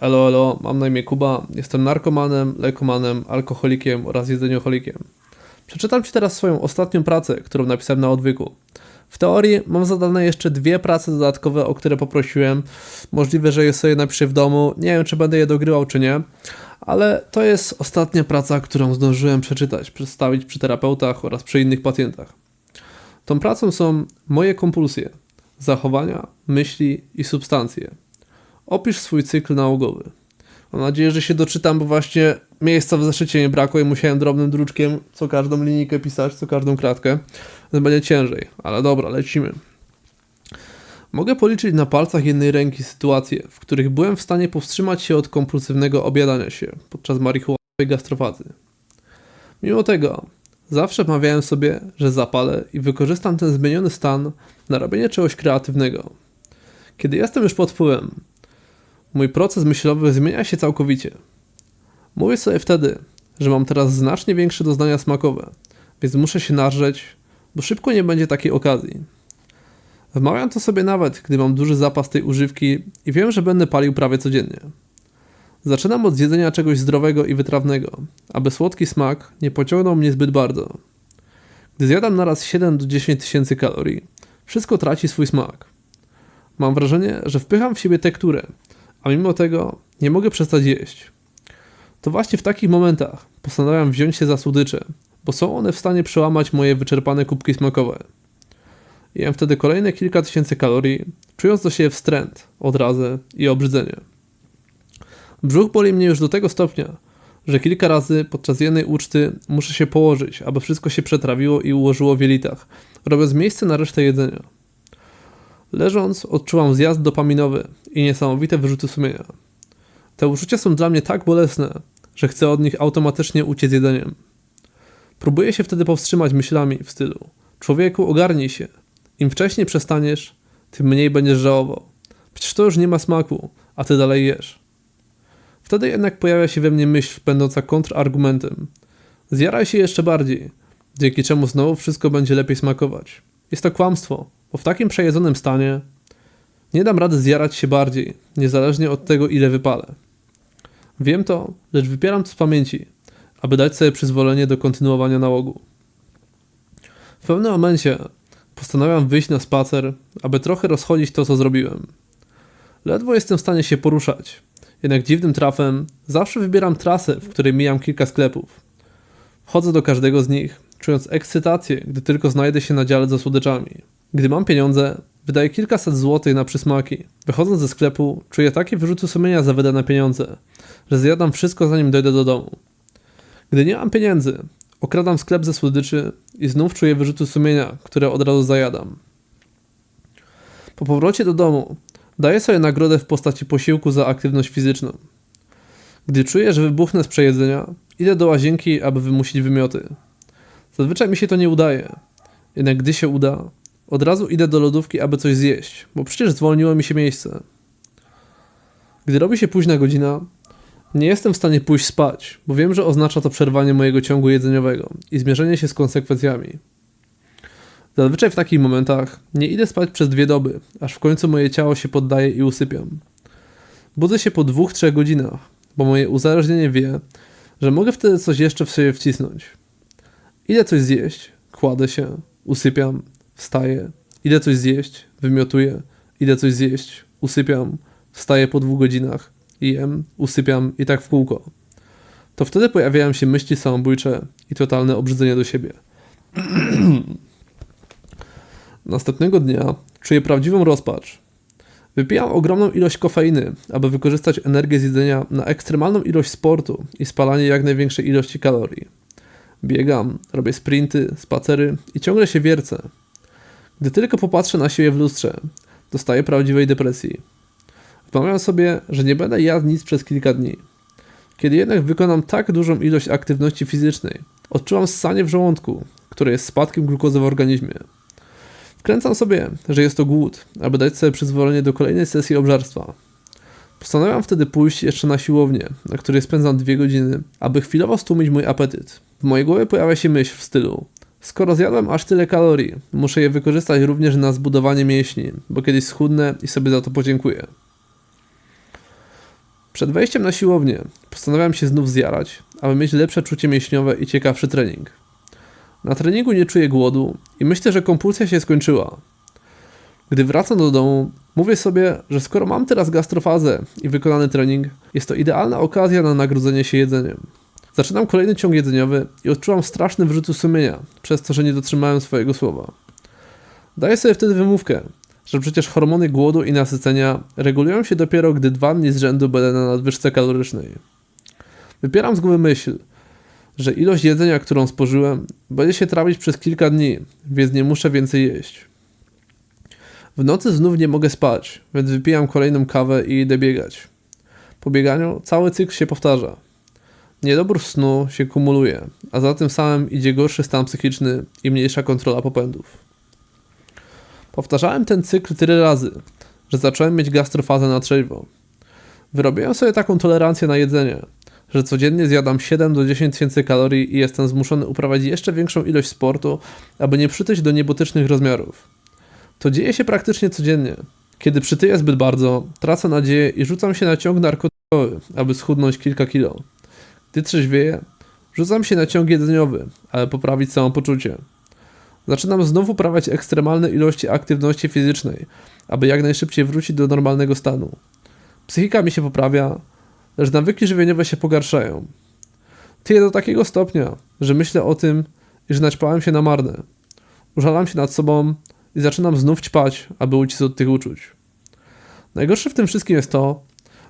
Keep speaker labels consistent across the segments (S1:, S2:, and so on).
S1: Elo, elo, mam na imię Kuba, jestem narkomanem, lekomanem, alkoholikiem oraz jedzenioholikiem. Przeczytam Ci teraz swoją ostatnią pracę, którą napisałem na odwyku. W teorii mam zadane jeszcze dwie prace dodatkowe, o które poprosiłem. Możliwe, że je sobie napiszę w domu. Nie wiem, czy będę je dogrywał, czy nie. Ale to jest ostatnia praca, którą zdążyłem przeczytać, przedstawić przy terapeutach oraz przy innych pacjentach. Tą pracą są moje kompulsje, zachowania, myśli i substancje. Opisz swój cykl nałogowy. Mam nadzieję, że się doczytam, bo właśnie miejsca w zeszycie nie brakło i musiałem drobnym druczkiem co każdą linijkę pisać, co każdą kratkę. Będzie ciężej, ale dobra, lecimy. Mogę policzyć na palcach jednej ręki sytuacje, w których byłem w stanie powstrzymać się od kompulsywnego objadania się podczas marihuanowej gastrofazy. Mimo tego, zawsze mawiałem sobie, że zapalę i wykorzystam ten zmieniony stan na robienie czegoś kreatywnego. Kiedy jestem już pod wpływem, mój proces myślowy zmienia się całkowicie. Mówię sobie wtedy, że mam teraz znacznie większe doznania smakowe, więc muszę się narzeć, bo szybko nie będzie takiej okazji. Wmawiam to sobie nawet, gdy mam duży zapas tej używki i wiem, że będę palił prawie codziennie. Zaczynam od zjedzenia czegoś zdrowego i wytrawnego, aby słodki smak nie pociągnął mnie zbyt bardzo. Gdy zjadam naraz 7 do 10 tysięcy kalorii, wszystko traci swój smak. Mam wrażenie, że wpycham w siebie tekturę, a mimo tego nie mogę przestać jeść. To właśnie w takich momentach postanawiam wziąć się za słodycze, bo są one w stanie przełamać moje wyczerpane kubki smakowe. Jem wtedy kolejne kilka tysięcy kalorii, czując do siebie wstręt, odrazę i obrzydzenie. Brzuch boli mnie już do tego stopnia, że kilka razy podczas jednej uczty muszę się położyć, aby wszystko się przetrawiło i ułożyło w jelitach, robiąc miejsce na resztę jedzenia. Leżąc, odczuwam zjazd dopaminowy i niesamowite wyrzuty sumienia. Te uczucia są dla mnie tak bolesne, że chcę od nich automatycznie uciec jedzeniem. Próbuję się wtedy powstrzymać myślami w stylu: Człowieku, ogarnij się. Im wcześniej przestaniesz, tym mniej będziesz żałował. Przecież to już nie ma smaku, a ty dalej jesz. Wtedy jednak pojawia się we mnie myśl będąca kontrargumentem. Zjaraj się jeszcze bardziej, dzięki czemu znowu wszystko będzie lepiej smakować. Jest to kłamstwo, bo w takim przejedzonym stanie nie dam rady zjarać się bardziej, niezależnie od tego, ile wypalę. Wiem to, lecz wypieram to z pamięci, aby dać sobie przyzwolenie do kontynuowania nałogu. W pewnym momencie postanawiam wyjść na spacer, aby trochę rozchodzić to, co zrobiłem. Ledwo jestem w stanie się poruszać, jednak dziwnym trafem zawsze wybieram trasę, w której mijam kilka sklepów. Wchodzę do każdego z nich, czując ekscytację, gdy tylko znajdę się na dziale ze słodyczami. Gdy mam pieniądze, wydaję kilkaset złotych na przysmaki. Wychodząc ze sklepu, czuję takie wyrzuty sumienia za wydane pieniądze, że zjadam wszystko zanim dojdę do domu. Gdy nie mam pieniędzy, okradam sklep ze słodyczy i znów czuję wyrzuty sumienia, które od razu zajadam. Po powrocie do domu daję sobie nagrodę w postaci posiłku za aktywność fizyczną. Gdy czuję, że wybuchnę z przejedzenia, idę do łazienki, aby wymusić wymioty. Zazwyczaj mi się to nie udaje, jednak gdy się uda, od razu idę do lodówki, aby coś zjeść, bo przecież zwolniło mi się miejsce. Gdy robi się późna godzina, nie jestem w stanie pójść spać, bo wiem, że oznacza to przerwanie mojego ciągu jedzeniowego i zmierzenie się z konsekwencjami. Zazwyczaj w takich momentach nie idę spać przez dwie doby, aż w końcu moje ciało się poddaje i usypiam. Budzę się po dwóch, trzech godzinach, bo moje uzależnienie wie, że mogę wtedy coś jeszcze w siebie wcisnąć. Idę coś zjeść, kładę się, usypiam, wstaję, idę coś zjeść, wymiotuję, idę coś zjeść, usypiam, wstaję po dwóch godzinach, jem, usypiam i tak w kółko. To wtedy pojawiają się myśli samobójcze i totalne obrzydzenie do siebie. Następnego dnia czuję prawdziwą rozpacz. Wypijam ogromną ilość kofeiny, aby wykorzystać energię z jedzenia na ekstremalną ilość sportu i spalanie jak największej ilości kalorii. Biegam, robię sprinty, spacery i ciągle się wiercę. Gdy tylko popatrzę na siebie w lustrze, dostaję prawdziwej depresji. Wmawiam sobie, że nie będę jadł nic przez kilka dni. Kiedy jednak wykonam tak dużą ilość aktywności fizycznej, odczuwam ssanie w żołądku, które jest spadkiem glukozy w organizmie. Wkręcam sobie, że jest to głód, aby dać sobie przyzwolenie do kolejnej sesji obżarstwa. Postanawiam wtedy pójść jeszcze na siłownię, na której spędzam dwie godziny, aby chwilowo stłumić mój apetyt. W mojej głowie pojawia się myśl w stylu Skoro zjadłem aż tyle kalorii, muszę je wykorzystać również na zbudowanie mięśni, bo kiedyś schudnę i sobie za to podziękuję. Przed wejściem na siłownię postanawiam się znów zjarać, aby mieć lepsze czucie mięśniowe i ciekawszy trening. Na treningu nie czuję głodu i myślę, że kompulsja się skończyła. Gdy wracam do domu, mówię sobie, że skoro mam teraz gastrofazę i wykonany trening, jest to idealna okazja na nagrodzenie się jedzeniem. Zaczynam kolejny ciąg jedzeniowy i odczuwam straszny wyrzutu sumienia, przez to, że nie dotrzymałem swojego słowa. Daję sobie wtedy wymówkę, że przecież hormony głodu i nasycenia regulują się dopiero, gdy dwa dni z rzędu będę na nadwyżce kalorycznej. Wypieram z głowy myśl, że ilość jedzenia, którą spożyłem, będzie się trawić przez kilka dni, więc nie muszę więcej jeść. W nocy znów nie mogę spać, więc wypijam kolejną kawę i idę biegać. Po bieganiu cały cykl się powtarza. Niedobór snu się kumuluje, a za tym samym idzie gorszy stan psychiczny i mniejsza kontrola popędów. Powtarzałem ten cykl tyle razy, że zacząłem mieć gastrofazę na trzeźwo. Wyrobiłem sobie taką tolerancję na jedzenie, że codziennie zjadam 7 do 10 tysięcy kalorii i jestem zmuszony uprawiać jeszcze większą ilość sportu, aby nie przytyć do niebotycznych rozmiarów. To dzieje się praktycznie codziennie. Kiedy przytyję zbyt bardzo, tracę nadzieję i rzucam się na ciąg narkotykowy, aby schudnąć kilka kilo. Gdy trzeźwieję, rzucam się na ciąg jedzeniowy, aby poprawić samopoczucie. Zaczynam znów uprawiać ekstremalne ilości aktywności fizycznej, aby jak najszybciej wrócić do normalnego stanu. Psychika mi się poprawia, lecz nawyki żywieniowe się pogarszają. Tyję do takiego stopnia, że myślę o tym, iż naćpałem się na marne. Użalam się nad sobą i zaczynam znów ćpać, aby uciec od tych uczuć. Najgorsze w tym wszystkim jest to,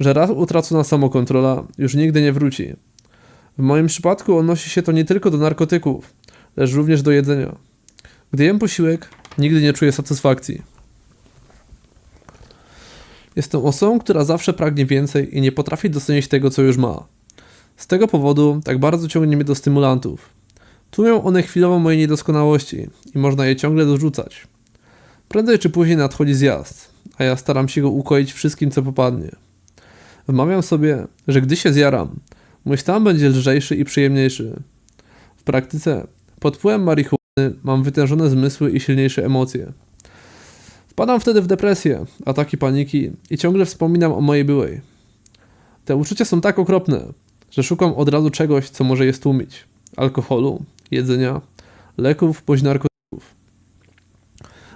S1: że raz utracona samokontrola już nigdy nie wróci. W moim przypadku odnosi się to nie tylko do narkotyków, lecz również do jedzenia. Gdy jem posiłek, nigdy nie czuję satysfakcji. Jestem osobą, która zawsze pragnie więcej i nie potrafi docenić tego, co już ma. Z tego powodu tak bardzo ciągnie mnie do stymulantów. Tłumią one chwilowo moje niedoskonałości i można je ciągle dorzucać. Prędzej czy później nadchodzi zjazd, a ja staram się go ukoić wszystkim, co popadnie. Wmawiam sobie, że gdy się zjaram, mój stan będzie lżejszy i przyjemniejszy. W praktyce, pod wpływem marihuany mam wytężone zmysły i silniejsze emocje. Wpadam wtedy w depresję, ataki paniki i ciągle wspominam o mojej byłej. Te uczucia są tak okropne, że szukam od razu czegoś, co może je stłumić. Alkoholu, jedzenia, leków bądź narkotyków.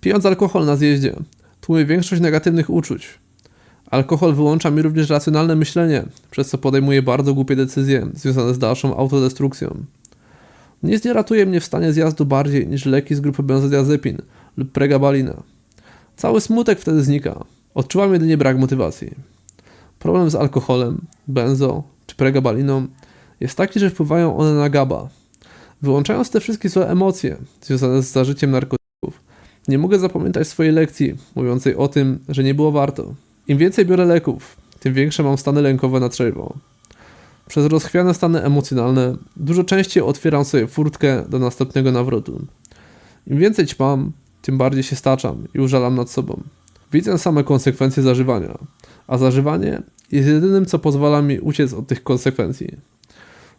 S1: Pijąc alkohol na zjeździe, tłumię większość negatywnych uczuć. Alkohol wyłącza mi również racjonalne myślenie, przez co podejmuję bardzo głupie decyzje związane z dalszą autodestrukcją. Nic nie ratuje mnie w stanie zjazdu bardziej niż leki z grupy benzodiazepin lub pregabalina. Cały smutek wtedy znika. Odczuwam jedynie brak motywacji. Problem z alkoholem, benzo czy pregabaliną jest taki, że wpływają one na GABA. Wyłączając te wszystkie złe emocje związane z zażyciem narkotyków, nie mogę zapamiętać swojej lekcji mówiącej o tym, że nie było warto. Im więcej biorę leków, tym większe mam stany lękowe na trzeźwo. Przez rozchwiane stany emocjonalne dużo częściej otwieram sobie furtkę do następnego nawrotu. Im więcej ćpam, tym bardziej się staczam i użalam nad sobą. Widzę same konsekwencje zażywania, a zażywanie jest jedynym, co pozwala mi uciec od tych konsekwencji.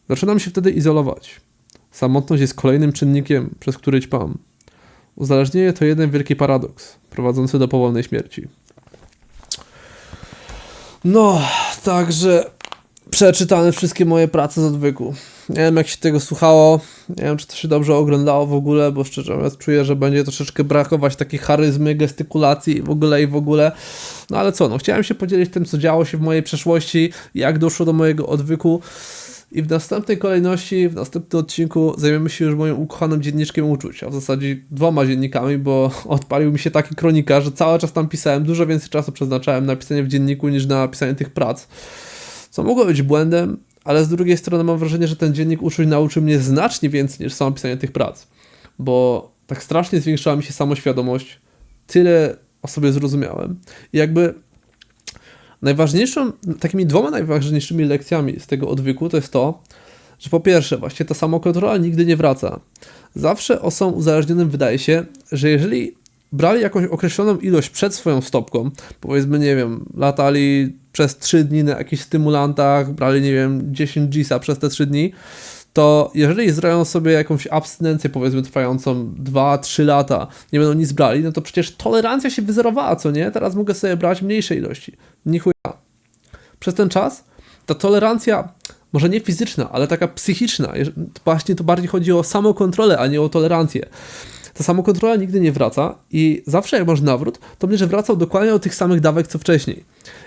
S1: Zaczynam się wtedy izolować. Samotność jest kolejnym czynnikiem, przez który ćpam. Uzależnienie to jeden wielki paradoks, prowadzący do powolnej śmierci. No, także przeczytane wszystkie moje prace z odwyku. Nie wiem, jak się tego słuchało, nie wiem, czy to się dobrze oglądało w ogóle, bo szczerze mówiąc czuję, że będzie troszeczkę brakować takiej charyzmy, gestykulacji w ogóle i w ogóle. No ale co, no chciałem się podzielić tym, co działo się w mojej przeszłości, jak doszło do mojego odwyku. I w następnej kolejności, w następnym odcinku zajmiemy się już moim ukochanym dzienniczkiem uczuć, a w zasadzie dwoma dziennikami, bo odpalił mi się taki kronikarz, że cały czas tam pisałem, dużo więcej czasu przeznaczałem na pisanie w dzienniku niż na pisanie tych prac. Co mogło być błędem, ale z drugiej strony mam wrażenie, że ten dziennik uczuć nauczył mnie znacznie więcej niż samo pisanie tych prac, bo tak strasznie zwiększyła mi się samoświadomość, tyle o sobie zrozumiałem. I jakby najważniejszą, takimi dwoma najważniejszymi lekcjami z tego odwyku to jest to, że po pierwsze, właśnie ta samokontrola nigdy nie wraca. Zawsze osobom uzależnionym wydaje się, że jeżeli brali jakąś określoną ilość przed swoją stopką, powiedzmy, nie wiem, latali przez 3 dni na jakichś stymulantach, brali, nie wiem, 10 Gisa przez te 3 dni, to jeżeli zrobią sobie jakąś abstynencję, powiedzmy, trwającą 2-3 lata, nie będą nic brali, no to przecież tolerancja się wyzerowała, co nie? Teraz mogę sobie brać mniejsze ilości. Nichuja. Przez ten czas ta tolerancja, może nie fizyczna, ale taka psychiczna, właśnie to bardziej chodzi o samokontrolę, a nie o tolerancję. Ta samokontrola nigdy nie wraca i zawsze jak masz nawrót, to będziesz wracał dokładnie do tych samych dawek co wcześniej.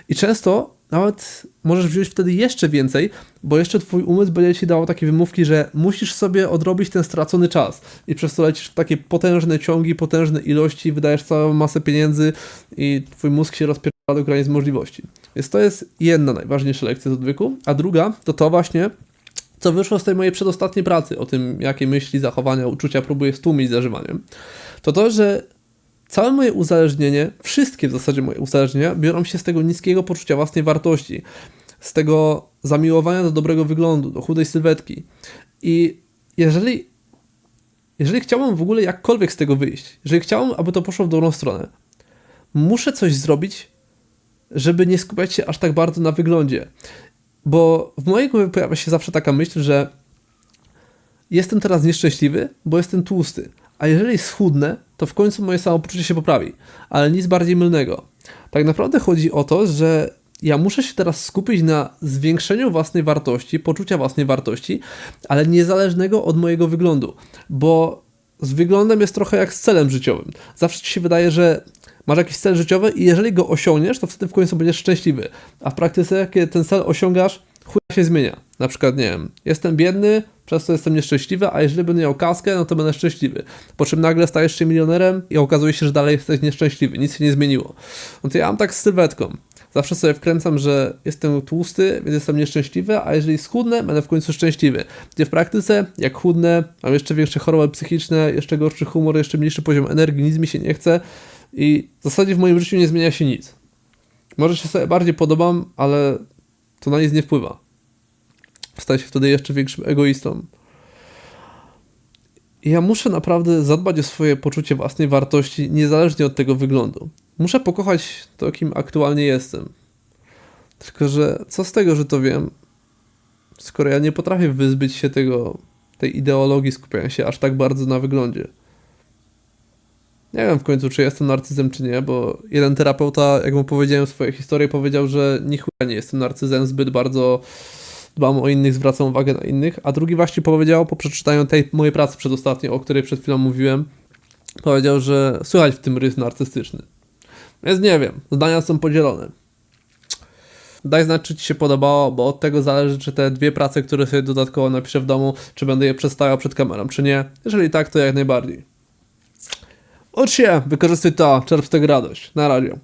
S1: I często nawet możesz wziąć wtedy jeszcze więcej, bo jeszcze twój umysł będzie ci dawał takie wymówki, że musisz sobie odrobić ten stracony czas i przez to lecisz w takie potężne ciągi, potężne ilości, wydajesz całą masę pieniędzy i twój mózg się rozpierdala do granic możliwości. Więc to jest jedna najważniejsza lekcja z odwyku, a druga to to właśnie, co wyszło z tej mojej przedostatniej pracy, o tym, jakie myśli, zachowania, uczucia próbuję stłumić zażywaniem, to to, że całe moje uzależnienie, wszystkie w zasadzie moje uzależnienia, biorą się z tego niskiego poczucia własnej wartości, z tego zamiłowania do dobrego wyglądu, do chudej sylwetki. I jeżeli, jeżeli chciałbym w ogóle jakkolwiek z tego wyjść, jeżeli chciałbym, aby to poszło w dobrą stronę, muszę coś zrobić, żeby nie skupiać się aż tak bardzo na wyglądzie. Bo w mojej głowie pojawia się zawsze taka myśl, że jestem teraz nieszczęśliwy, bo jestem tłusty. A jeżeli schudnę, to w końcu moje samopoczucie się poprawi. Ale nic bardziej mylnego. Tak naprawdę chodzi o to, że ja muszę się teraz skupić na zwiększeniu własnej wartości, poczucia własnej wartości, ale niezależnego od mojego wyglądu. Bo z wyglądem jest trochę jak z celem życiowym. Zawsze ci się wydaje, że masz jakiś cel życiowy i jeżeli go osiągniesz, to wtedy w końcu będziesz szczęśliwy. A w praktyce, kiedy ten cel osiągasz, chuj się zmienia. Na przykład, nie wiem, jestem biedny, przez to jestem nieszczęśliwy, a jeżeli będę miał kaskę, no to będę szczęśliwy. Po czym nagle stajesz się milionerem i okazuje się, że dalej jesteś nieszczęśliwy, nic się nie zmieniło. No to ja mam tak z sylwetką. Zawsze sobie wkręcam, że jestem tłusty, więc jestem nieszczęśliwy, a jeżeli schudnę, będę w końcu szczęśliwy. Gdzie w praktyce, jak chudnę, mam jeszcze większe choroby psychiczne, jeszcze gorszy humor, jeszcze mniejszy poziom energii, nic mi się nie chce i w zasadzie w moim życiu nie zmienia się nic. Może się sobie bardziej podobam, ale to na nic nie wpływa. Staję się wtedy jeszcze większym egoistą. I ja muszę naprawdę zadbać o swoje poczucie własnej wartości, niezależnie od tego wyglądu. Muszę pokochać to, kim aktualnie jestem. Tylko, że co z tego, że to wiem, skoro ja nie potrafię wyzbyć się tego, tej ideologii skupiania się aż tak bardzo na wyglądzie. Nie wiem w końcu, czy jestem narcyzem, czy nie, bo jeden terapeuta, jak mu powiedziałem swoją historię, powiedział, że nichuja nie jestem narcyzem, zbyt bardzo dbam o innych, zwracam uwagę na innych, a drugi właśnie powiedział, po przeczytaniu tej mojej pracy przedostatniej, o której przed chwilą mówiłem, powiedział, że słychać w tym rys narcystyczny. Więc nie wiem, zdania są podzielone. Daj znać, czy Ci się podobało, bo od tego zależy, czy te dwie prace, które sobie dodatkowo napiszę w domu, czy będę je przedstawiał przed kamerą, czy nie. Jeżeli tak, to jak najbardziej. Ucz się, wykorzystuj to, czerp z tego radość. Na razie.